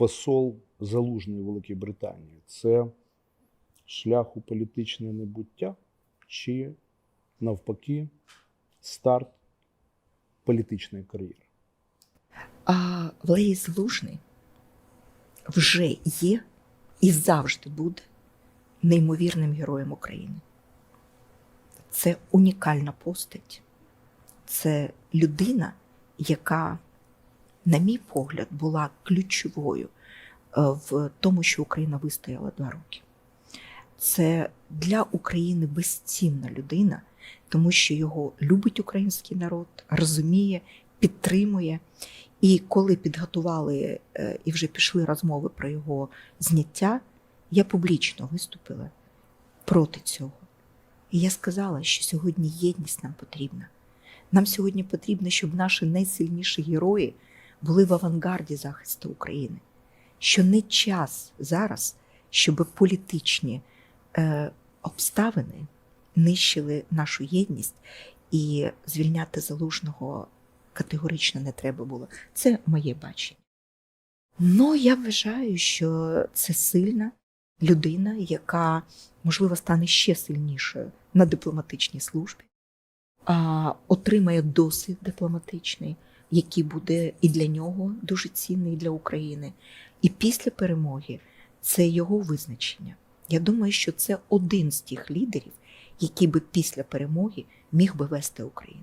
посол Залужний Великій Британії це шлях у політичне небуття чи навпаки старт політичної кар'єри? А Валерій Залужний вже є і завжди буде неймовірним героєм України. Це унікальна постать. Це людина, яка, на мій погляд, була ключовою е, в тому, що Україна вистояла два роки. Це для України безцінна людина, тому що його любить український народ, розуміє, підтримує. І коли підготували е, і вже пішли розмови про його зняття, я публічно виступила проти цього. І я сказала, що сьогодні єдність нам потрібна. Нам сьогодні потрібно, щоб наші найсильніші герої були в авангарді захисту України. Що не час зараз, щоб політичні е, обставини нищили нашу єдність і звільняти залужного категорично не треба було. Це моє бачення. Ну, я вважаю, що це сильна людина, яка, можливо, стане ще сильнішою на дипломатичній службі, отримає досвід дипломатичний, який буде і для нього дуже цінний і для України. І після перемоги це його визначення. Я думаю, що це один з тих лідерів, який би після перемоги міг би вести Україну.